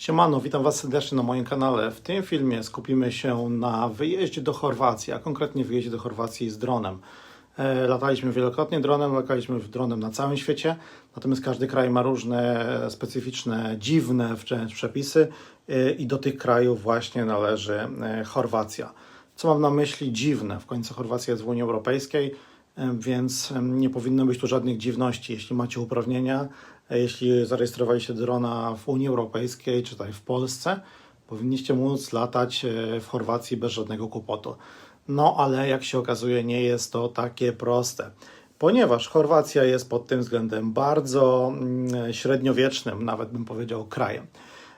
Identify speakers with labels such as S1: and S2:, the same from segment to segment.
S1: Siemano, witam Was serdecznie na moim kanale. W tym filmie skupimy się na wyjeździe do Chorwacji, a konkretnie wyjeździe do Chorwacji z dronem. E, Lataliśmy wielokrotnie dronem, lataliśmy dronem na całym świecie, natomiast każdy kraj ma różne specyficzne, dziwne wręcz przepisy e, i do tych krajów właśnie należy e, Chorwacja. Co mam na myśli dziwne? W końcu Chorwacja jest w Unii Europejskiej, e, więc e, nie powinno być tu żadnych dziwności. Jeśli macie uprawnienia, e, jeśli zarejestrowaliście drona w Unii Europejskiej czy tutaj w Polsce, powinniście móc latać e, w Chorwacji bez żadnego kłopotu. No ale jak się okazuje, nie jest to takie proste. Ponieważ Chorwacja jest pod tym względem bardzo mm, średniowiecznym, nawet bym powiedział, krajem.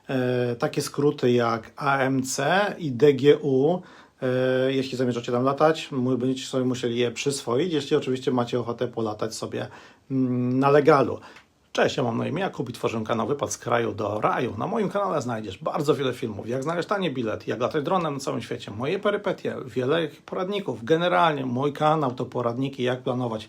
S1: E, takie skróty jak AMC i DGU, e, jeśli zamierzacie tam latać, będziecie sobie musieli je przyswoić, jeśli oczywiście macie ochotę polatać sobie mm, na legalu. Cześć, ja mam na imię Jakub i tworzę kanał Wypad z kraju do raju. Na moim kanale znajdziesz bardzo wiele filmów, jak znaleźć tanie bilet, jak latać dronem na całym świecie, moje perypetie, wiele poradników. Generalnie mój kanał to poradniki, jak planować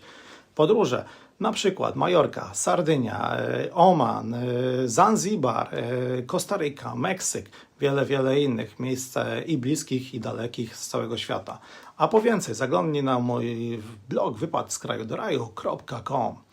S1: podróże. Na przykład Majorka, Sardynia, e, Oman, e, Zanzibar, e, Kostaryka, Meksyk, wiele, wiele innych miejsc e, i bliskich, i dalekich z całego świata. A po więcej zaglądnij na mój blog wypad z kraju do raju.com e,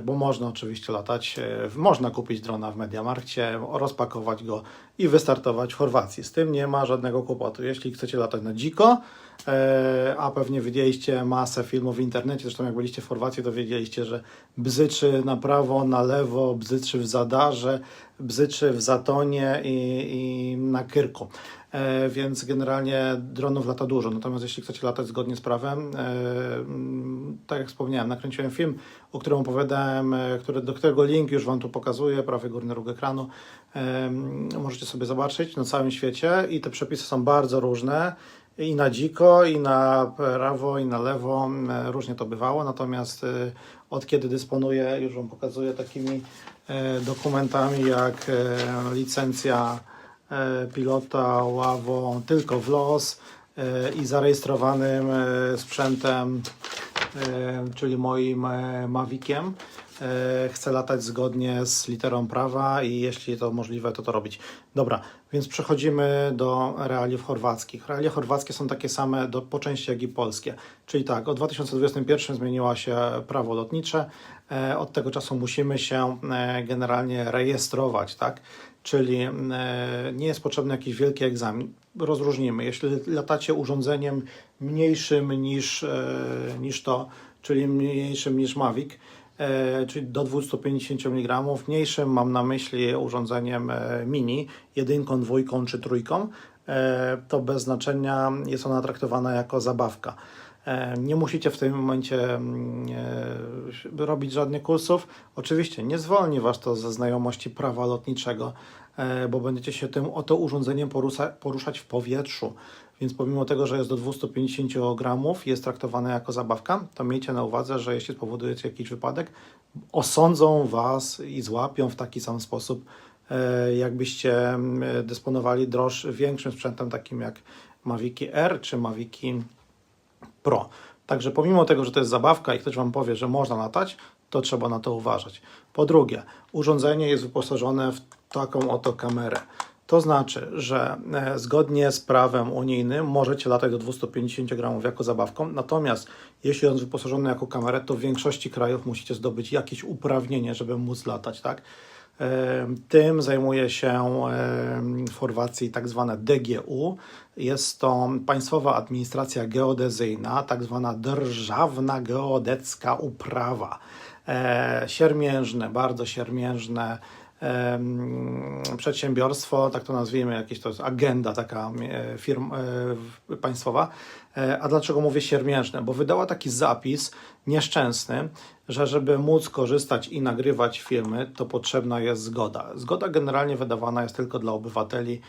S1: bo można oczywiście latać, e, można kupić drona w Mediamarkcie, rozpakować go i wystartować w Chorwacji. Z tym nie ma żadnego kłopotu. Jeśli chcecie latać na dziko, e, a pewnie widzieliście masę filmów w internecie, zresztą jak byliście w Chorwacji, to wiedzieliście, że bzyczy na prawo, na lewo, bzyczy w Zadarze, bzyczy w Zatonie i, i na Kyrku. E, więc generalnie dronów lata dużo. Natomiast jeśli chcecie latać zgodnie z prawem, e, mm, tak jak wspomniałem, nakręciłem film, o którym opowiadałem, który, do którego link już Wam tu pokazuję, prawy górny róg ekranu. Możecie sobie zobaczyć na całym świecie i te przepisy są bardzo różne. I na dziko, i na prawo, i na lewo. e, Różnie to bywało. Natomiast e, od kiedy dysponuję, już Wam pokazuję takimi e, dokumentami jak licencja pilota ławą tylko w los i zarejestrowanym sprzętem, czyli moim Maviciem. E, Chcę latać zgodnie z literą prawa i jeśli to możliwe, to to robić. Dobra, więc przechodzimy do realiów chorwackich. Realia chorwackie są takie same do, po części jak i polskie. Czyli tak, od 2021 zmieniło się prawo lotnicze. E, Od tego czasu musimy się e, generalnie rejestrować, tak? Czyli nie jest potrzebny jakiś wielki egzamin. Rozróżnimy. Jeśli latacie urządzeniem mniejszym niż, niż to, czyli mniejszym niż Mavic, czyli do 250 mg, mniejszym mam na myśli urządzeniem e, mini, jedynką, dwójką czy trójką, e, to bez znaczenia jest ona traktowana jako zabawka. E, Nie musicie w tym momencie mm, e, robić żadnych kursów. Oczywiście nie zwolni Was to ze znajomości prawa lotniczego, e, bo będziecie się tym oto urządzeniem porusza, poruszać w powietrzu. Więc pomimo tego, że jest do 250 gramów, jest traktowane jako zabawka, to miejcie na uwadze, że jeśli spowodujecie jakiś wypadek, osądzą Was i złapią w taki sam sposób, e, jakbyście mm, dysponowali droż większym sprzętem, takim jak Maviki R czy Maviki Pro. Także pomimo tego, że to jest zabawka i ktoś Wam powie, że można latać, to trzeba na to uważać. Po drugie, urządzenie jest wyposażone w taką oto kamerę. To znaczy, że e, zgodnie z prawem unijnym możecie latać do 250 gramów jako zabawką, natomiast jeśli on jest wyposażony jako kamerę, to w większości krajów musicie zdobyć jakieś uprawnienie, żeby móc latać, tak? E, Tym zajmuje się e, w Chorwacji tak zwane DGU. Jest to Państwowa Administracja Geodezyjna, tak zwana Drżawna Geodecka Uprawa. E, Siermiężne, bardzo siermiężne przedsiębiorstwo, tak to nazwijmy, jakieś to jest agenda taka e, firm e, państwowa. E, A dlaczego mówię siermiężne? Bo wydała taki zapis nieszczęsny, że żeby móc korzystać i nagrywać filmy, to potrzebna jest zgoda. Zgoda generalnie wydawana jest tylko dla obywateli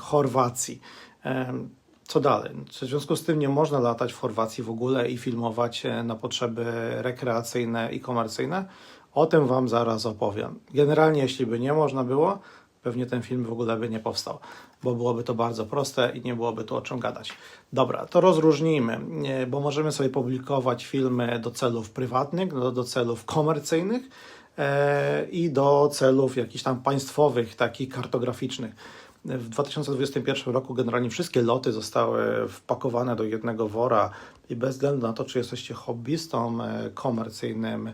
S1: Chorwacji. Co dalej? W związku z tym nie można latać w Chorwacji w ogóle i filmować na potrzeby rekreacyjne i komercyjne. O tym Wam zaraz opowiem. Generalnie, jeśli by nie można było, pewnie ten film w ogóle by nie powstał, bo byłoby to bardzo proste i nie byłoby tu o czym gadać. Dobra, to rozróżnijmy, bo możemy sobie publikować filmy do celów prywatnych, do, do celów komercyjnych e, i do celów jakichś tam państwowych, takich kartograficznych. W 2021 roku generalnie wszystkie loty zostały wpakowane do jednego wora i bez względu na to, czy jesteście hobbystą e, komercyjnym,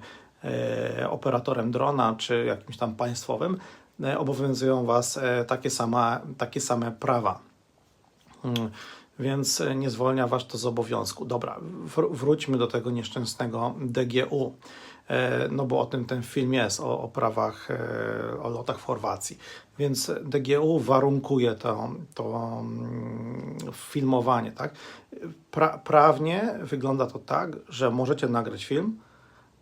S1: operatorem drona, czy jakimś tam państwowym, e, obowiązują Was e, takie, sama, takie same prawa. Mm, Więc e, nie zwolnia Was to z obowiązku. Dobra, wr- wróćmy do tego nieszczęsnego DGU. E, No bo o tym ten film jest, o, o prawach, e, o lotach w Chorwacji. Więc DGU warunkuje to, to mm, filmowanie. Tak? Pra, prawnie wygląda to tak, że możecie nagrać film,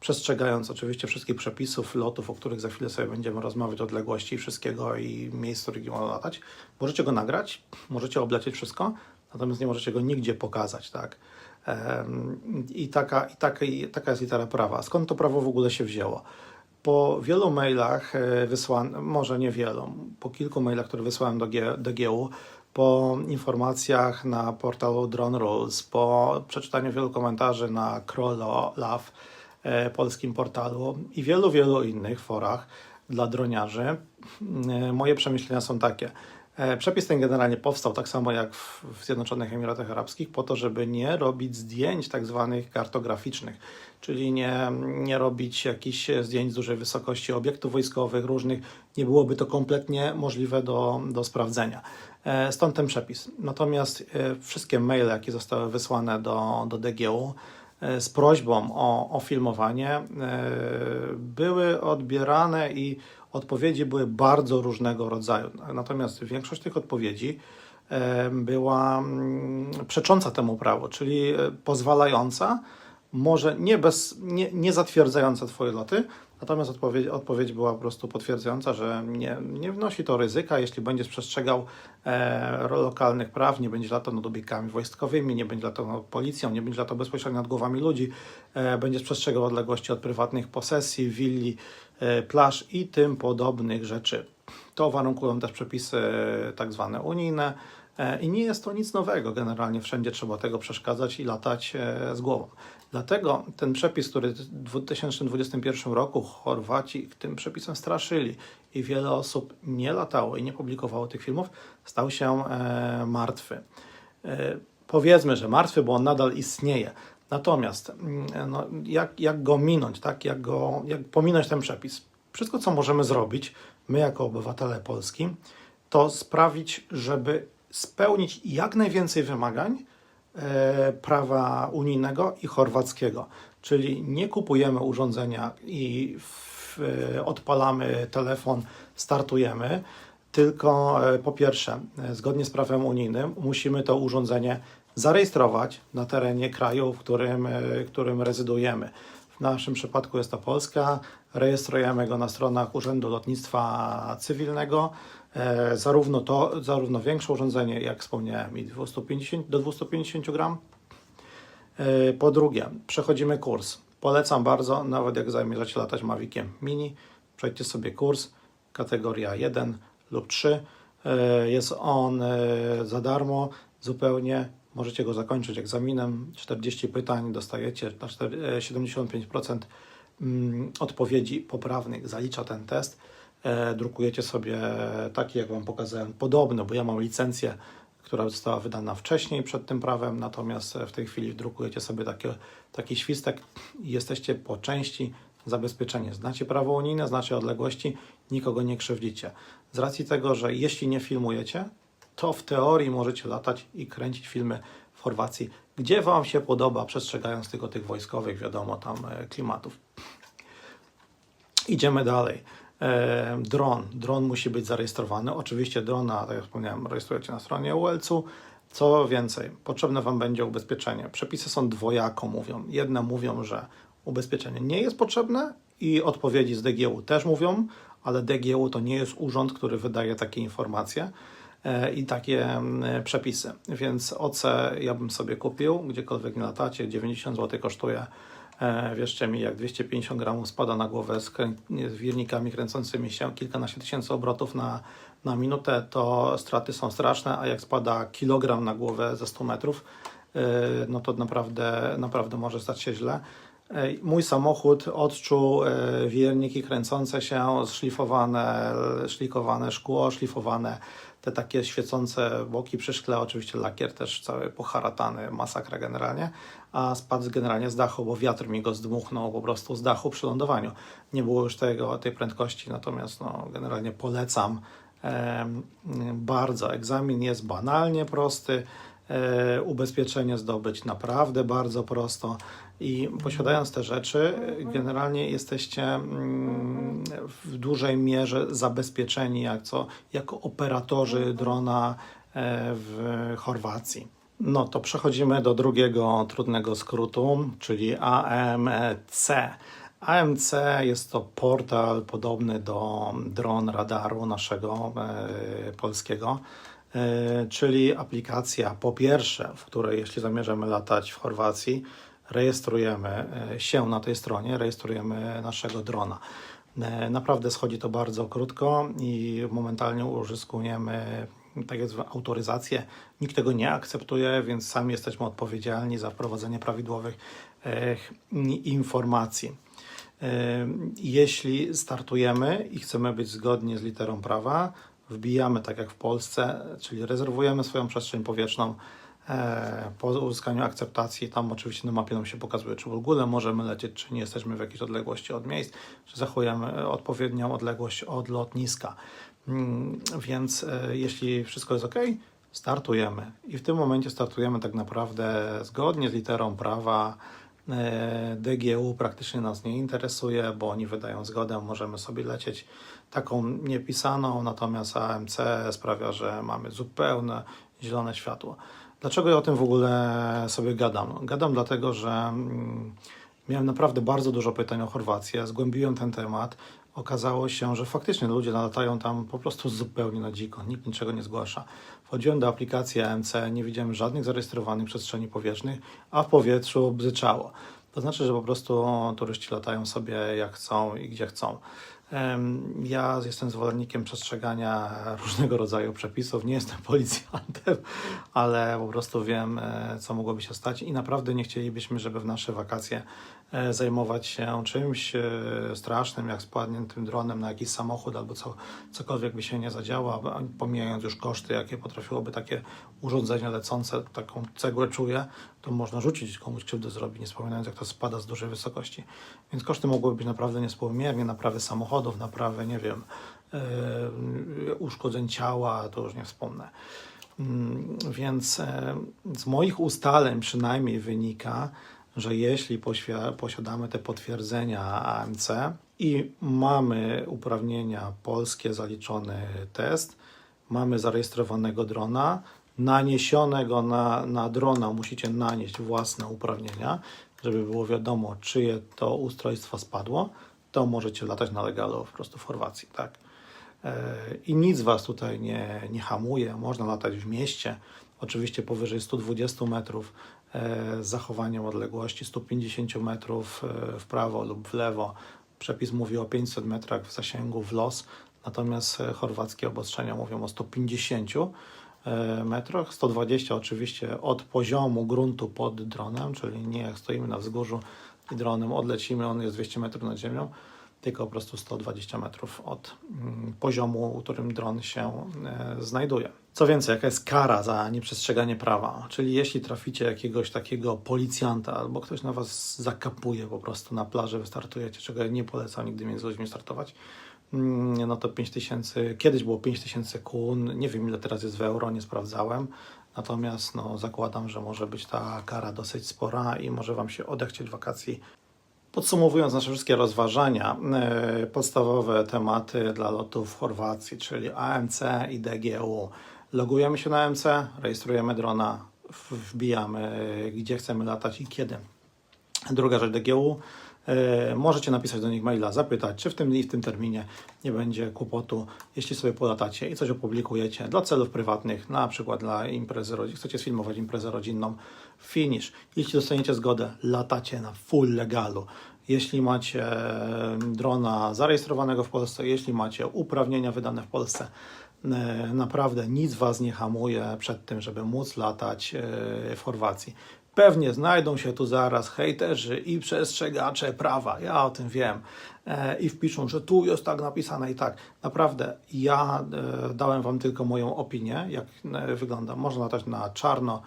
S1: przestrzegając oczywiście wszystkich przepisów, lotów, o których za chwilę sobie będziemy rozmawiać, odległości i wszystkiego i miejsc, w których można latać. Możecie go nagrać, możecie oblecieć wszystko, natomiast nie możecie go nigdzie pokazać, tak? I taka, i taka, i taka jest litera prawa. Skąd to prawo w ogóle się wzięło? Po wielu mailach e, wysłanych, może nie wielu, po kilku mailach, które wysłałem do G- DGU, po informacjach na portalu Drone Rules, po przeczytaniu wielu komentarzy na Krolo Love, polskim portalu i wielu, wielu innych forach dla droniarzy, e, moje przemyślenia są takie. E, Przepis ten generalnie powstał tak samo jak w Zjednoczonych Emiratach Arabskich, po to, żeby nie robić zdjęć tak zwanych kartograficznych, czyli nie, nie robić jakichś zdjęć z dużej wysokości obiektów wojskowych różnych. Nie byłoby to kompletnie możliwe do, do sprawdzenia. E, Stąd ten przepis. Natomiast e, wszystkie maile, jakie zostały wysłane do, do DGU, e, z prośbą o, o filmowanie e, były odbierane i odpowiedzi były bardzo różnego rodzaju. Natomiast większość tych odpowiedzi e, była mm, przecząca temu prawu, czyli e, pozwalająca, może nie, bez, nie, nie zatwierdzająca Twoje loty, natomiast odpowiedź, odpowiedź była po prostu potwierdzająca, że nie, nie wnosi to ryzyka, jeśli będziesz przestrzegał e, lokalnych praw, nie będzie latał nad obiektami wojskowymi, nie będzie latał nad policją, nie będzie latał bezpośrednio nad głowami ludzi, e, będziesz przestrzegał odległości od prywatnych posesji, willi, e, plaż i tym podobnych rzeczy. To warunkują też przepisy e, tak zwane unijne i nie jest to nic nowego. Generalnie wszędzie trzeba tego przeszkadzać i latać e, z głową. Dlatego ten przepis, który w 2021 roku Chorwaci tym przepisem straszyli i wiele osób nie latało i nie publikowało tych filmów, stał się e, martwy. E, powiedzmy, że martwy, bo on nadal istnieje. Natomiast mm, no, jak, jak go minąć, tak? jak, go, jak pominąć ten przepis? Wszystko, co możemy zrobić, my jako obywatele Polski, to sprawić, żeby spełnić jak najwięcej wymagań e, prawa unijnego i chorwackiego. Czyli nie kupujemy urządzenia i w, e, odpalamy telefon, startujemy, tylko e, po pierwsze, zgodnie z prawem unijnym, musimy to urządzenie zarejestrować na terenie kraju, w którym, w którym rezydujemy. W naszym przypadku jest to Polska. Rejestrujemy go na stronach Urzędu Lotnictwa Cywilnego. E, zarówno to, zarówno większe urządzenie, jak wspomniałem, i 250, do 250 gram. E, Po drugie, przechodzimy kurs. Polecam bardzo, nawet jak zamierzacie latać Maviciem Mini, przejdźcie sobie kurs kategoria 1 lub 3. E, Jest on za darmo, zupełnie. Możecie go zakończyć egzaminem. 40 pytań dostajecie, na czter- e, 75% mm, odpowiedzi poprawnych zalicza ten test. E, Drukujecie sobie taki, jak Wam pokazałem, podobny, bo ja mam licencję która została wydana wcześniej przed tym prawem, natomiast w tej chwili drukujecie sobie taki, taki świstek i jesteście po części zabezpieczeni. Znacie prawo unijne, znacie odległości, nikogo nie krzywdzicie. Z racji tego, że jeśli nie filmujecie, to w teorii możecie latać i kręcić filmy w Chorwacji, gdzie Wam się podoba, przestrzegając tylko tych wojskowych, wiadomo, tam e, klimatów. Idziemy dalej. Dron. Dron musi być zarejestrowany. Oczywiście drona, tak jak wspomniałem, rejestrujecie na stronie ULC-u. Co więcej, potrzebne Wam będzie ubezpieczenie. Przepisy są dwojako mówią. Jedne mówią, że ubezpieczenie nie jest potrzebne i odpowiedzi z DGU też mówią, ale DGU to nie jest urząd, który wydaje takie informacje e, i takie przepisy. Więc OC ja bym sobie kupił, gdziekolwiek nie latacie, 90 zł kosztuje. E, Wierzcie mi, jak 250 gramów spada na głowę z, krę- z wirnikami kręcącymi się kilkanaście tysięcy obrotów na, na minutę, to straty są straszne, a jak spada kilogram na głowę ze 100 metrów, e, no to naprawdę, naprawdę może stać się źle. E, Mój samochód odczuł e, wierniki kręcące się, szlifowane, szlikowane szkło, szlifowane te takie świecące boki przy szkle, oczywiście lakier też cały poharatany, masakra generalnie, a spadł generalnie z dachu, bo wiatr mi go zdmuchnął po prostu z dachu przy lądowaniu. Nie było już tego, tej prędkości, natomiast no, generalnie polecam em, bardzo. Egzamin jest banalnie prosty, e, ubezpieczenie zdobyć naprawdę bardzo prosto i posiadając te rzeczy, generalnie jesteście mm, w dużej mierze zabezpieczeni jak co, jako operatorzy drona e, w Chorwacji. No to przechodzimy do drugiego trudnego skrótu, czyli AMC. AMC jest to portal podobny do dron radaru naszego e, polskiego, e, czyli aplikacja po pierwsze, w której jeśli zamierzamy latać w Chorwacji, rejestrujemy e, się na tej stronie, rejestrujemy naszego drona. E, Naprawdę schodzi to bardzo krótko i momentalnie uzyskujemy tak zwane autoryzację. Nikt tego nie akceptuje, więc sami jesteśmy odpowiedzialni za wprowadzenie prawidłowych e, informacji. Jeśli startujemy i chcemy być zgodnie z literą prawa, wbijamy tak jak w Polsce, czyli rezerwujemy swoją przestrzeń powietrzną. E, Po uzyskaniu akceptacji, tam oczywiście na mapie nam się pokazuje, czy w ogóle możemy lecieć, czy nie jesteśmy w jakiejś odległości od miejsc, czy zachowujemy odpowiednią odległość od lotniska. Mm, Więc e, jeśli wszystko jest ok, startujemy. I w tym momencie startujemy tak naprawdę zgodnie z literą prawa. E, DGU praktycznie nas nie interesuje, bo oni wydają zgodę, możemy sobie lecieć taką niepisaną, natomiast AMC sprawia, że mamy zupełne zielone światło. Dlaczego ja o tym w ogóle sobie gadam? Gadam dlatego, że mm, miałem naprawdę bardzo dużo pytań o Chorwację, zgłębiłem ten temat. Okazało się, że faktycznie ludzie latają tam po prostu zupełnie na dziko, nikt niczego nie zgłasza. Wchodziłem do aplikacji AMC, nie widziałem żadnych zarejestrowanych przestrzeni powietrznych, a w powietrzu bzyczało. To znaczy, że po prostu turyści latają sobie jak chcą i gdzie chcą. Ja jestem zwolennikiem przestrzegania różnego rodzaju przepisów. Nie jestem policjantem, ale po prostu wiem, e, co mogłoby się stać i naprawdę nie chcielibyśmy, żeby w nasze wakacje zajmować się czymś e, strasznym, jak spadniętym dronem na jakiś samochód albo co, cokolwiek by się nie zadziało, a pomijając już koszty, jakie potrafiłoby takie urządzenie lecące, taką cegłę czuje, to można rzucić komuś krzywdę zrobić, nie wspominając, jak to spada z dużej wysokości. Więc koszty mogłyby być naprawdę niespółmiernie, naprawy samochodów, naprawy, nie wiem, e, uszkodzeń ciała, to już nie wspomnę. Mm, Więc e, z moich ustaleń przynajmniej wynika, że jeśli posiadamy te potwierdzenia AMC i mamy uprawnienia polskie, zaliczony test, mamy zarejestrowanego drona, naniesionego na, na drona musicie nanieść własne uprawnienia, żeby było wiadomo, czyje to ustrojstwo spadło, to możecie latać na legalu po prostu w Chorwacji, tak? E, I nic Was tutaj nie, nie hamuje. Można latać w mieście, oczywiście powyżej 120 metrów, z zachowaniem odległości 150 metrów e, w prawo lub w lewo. Przepis mówi o 500 metrach w zasięgu w los, natomiast e, chorwackie obostrzenia mówią o 150 e, metrach, 120 oczywiście od poziomu gruntu pod dronem, czyli nie jak stoimy na wzgórzu i dronem odlecimy, on jest 200 metrów nad ziemią, tylko po prostu 120 metrów od mm, poziomu, którym dron się e, znajduje. Co więcej, jaka jest kara za nieprzestrzeganie prawa? Czyli jeśli traficie jakiegoś takiego policjanta albo ktoś na was zakapuje po prostu na plaży, wystartujecie, czego nie polecam nigdy między ludźmi startować, mm, no to 5000, kiedyś było 5000 kun, nie wiem ile teraz jest w euro, nie sprawdzałem, natomiast no, zakładam, że może być ta kara dosyć spora i może wam się odechcieć wakacji Podsumowując nasze wszystkie rozważania, e, podstawowe tematy dla lotów w Chorwacji, czyli AMC i DGU. Logujemy się na AMC, rejestrujemy drona, wbijamy e, gdzie chcemy latać i kiedy. Druga rzecz DGU. E, Możecie napisać do nich maila, zapytać, czy w tym i w tym terminie nie będzie kłopotu, jeśli sobie polatacie i coś opublikujecie dla celów prywatnych, na przykład dla imprezy rodzinnej, chcecie sfilmować imprezę rodzinną, finish. Jeśli dostaniecie zgodę, latacie na full legalu. Jeśli macie e, drona zarejestrowanego w Polsce, jeśli macie uprawnienia wydane w Polsce, e, naprawdę nic Was nie hamuje przed tym, żeby móc latać w Chorwacji. Pewnie znajdą się tu zaraz hejterzy i przestrzegacze prawa, ja o tym wiem. E, I wpiszą, że tu jest tak napisane i tak. Naprawdę, ja e, dałem Wam tylko moją opinię, jak e, wygląda. Można latać na czarno,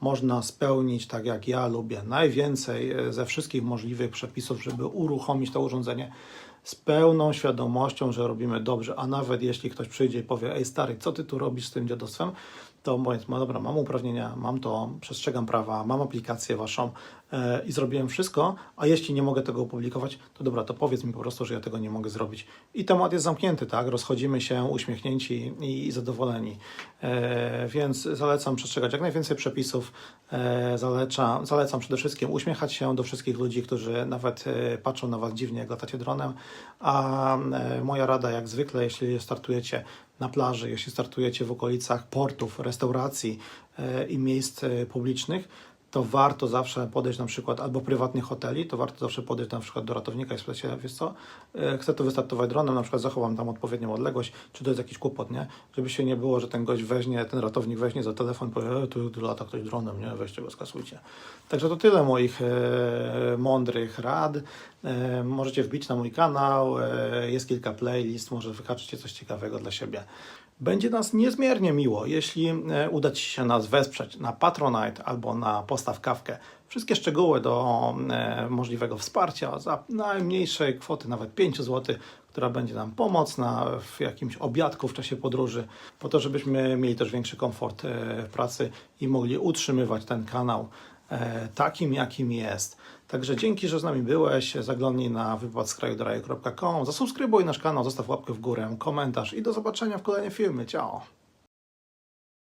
S1: można spełnić tak jak ja lubię najwięcej ze wszystkich możliwych przepisów, żeby uruchomić to urządzenie z pełną świadomością, że robimy dobrze, a nawet jeśli ktoś przyjdzie i powie, ej stary, co ty tu robisz z tym dziadostwem, to powiedz, no dobra, mam uprawnienia, mam to, przestrzegam prawa, mam aplikację waszą e, i zrobiłem wszystko, a jeśli nie mogę tego opublikować, to dobra, to powiedz mi po prostu, że ja tego nie mogę zrobić. I temat jest zamknięty, tak? Rozchodzimy się uśmiechnięci i, zadowoleni. E, więc zalecam przestrzegać jak najwięcej przepisów, e, zalecam, zalecam przede wszystkim uśmiechać się do wszystkich ludzi, którzy nawet patrzą na was dziwnie, jak latacie dronem, a moja rada jak zwykle, jeśli startujecie na plaży, jeśli startujecie w okolicach portów, restauracji e, i miejsc e, publicznych, to warto zawsze podejść na przykład albo prywatnych hoteli, to warto zawsze podejść na przykład do ratownika i spytać się, wiesz co, e, chcę to wystartować dronem, na przykład zachowam tam odpowiednią odległość, czy to jest jakiś kłopot, nie? Żeby się nie było, że ten gość weźmie, ten ratownik weźmie za telefon i powie, e, tu, tu lata ktoś dronem, nie? Weźcie go, skasujcie. Także to tyle moich e, mądrych rad. E, możecie wbić na mój kanał, e, jest kilka playlist, może wyhaczycie coś ciekawego dla siebie. Będzie nas niezmiernie miło, jeśli e, uda Ci się nas wesprzeć na Patronite albo na Postaw Kawkę. Wszystkie szczegóły do e, możliwego wsparcia za najmniejszej kwoty, nawet 5 zł, która będzie nam pomocna w jakimś obiadku w czasie podróży, po to, żebyśmy mieli też większy komfort e, pracy i mogli utrzymywać ten kanał takim, jakim jest. Także dzięki, że z nami byłeś. Zaglądnij na wypadskrajodoraju.com, zasubskrybuj nasz kanał, zostaw łapkę w górę, komentarz i do zobaczenia w kolejnym filmie. Ciao!